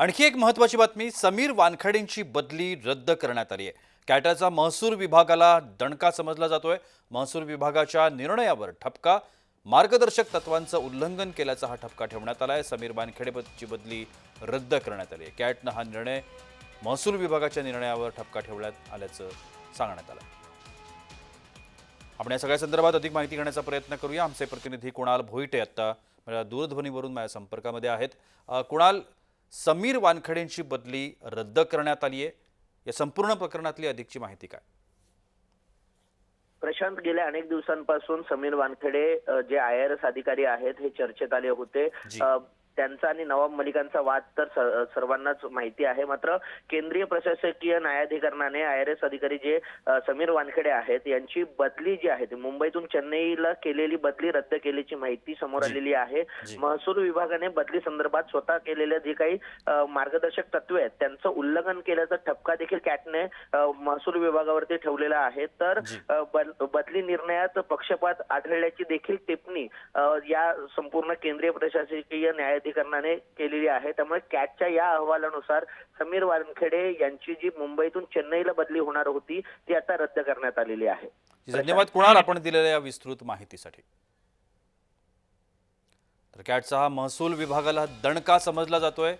आणखी एक महत्त्वाची बातमी समीर वानखेडेंची बदली रद्द करण्यात आली आहे. कॅटाचा महसूल विभागाला दणका समजला जातोय. महसूल विभागाच्या निर्णयावर ठपका मार्गदर्शक तत्वांचं उल्लंघन केल्याचा हा ठपका ठेवण्यात आला आहे समीर वानखेडेची बदली रद्द करण्यात आली आहे. कॅटनं हा निर्णय महसूल विभागाच्या निर्णयावर ठपका ठेवण्यात आल्याचं सांगण्यात आलं आपण या सगळ्या संदर्भात अधिक माहिती घेण्याचा प्रयत्न करूया. आमचे प्रतिनिधी कुणाल भोईटे आत्ता दूरध्वनीवरून माझ्या संपर्कामध्ये आहेत. कुणाल समीर वानखडेंची बदली रद्द करण्यात आली आहे. या संपूर्ण प्रकरणातली अधिकची माहिती काय? प्रशांत गेल्या अनेक दिवसांपासून समीर वानखेडे जे आय आर एस अधिकारी आहेत हे चर्चेत आले होते. त्यांचा आणि नवाब मलिकांचा वाद तर सर्वांनाच माहिती आहे मात्र केंद्रीय प्रशासकीय न्यायाधिकरणाने आय आर एस अधिकारी जे समीर वानखेडे आहेत यांची बदली जी आहे ती मुंबईतून चेन्नईला केलेली बदली रद्द केल्याची माहिती समोर. आलेली आहे. महसूल विभागाने बदली संदर्भात स्वतः केलेल्या जे काही मार्गदर्शक तत्वे आहेत त्यांचं उल्लंघन केल्याचा ठपका देखील कॅटने महसूल विभागावरती ठेवलेला आहे तर बदली निर्णयात पक्षपात आढळल्याची देखील टिप्पणी या संपूर्ण केंद्रीय प्रशासकीय प्राधिकरणाने केलेली आहे. त्यामुळे कॅटच्या या अहवालानुसार समीर वानखेडे यांची जी मुंबईतून चेन्नईला बदली होणार होती ती आता रद्द करण्यात आलेली आहे. धन्यवाद कुणाल आपण दिलेल्या या विस्तृत माहितीसाठी. तर कॅटचा हा महसूल विभागाला दणका समजला जातोय.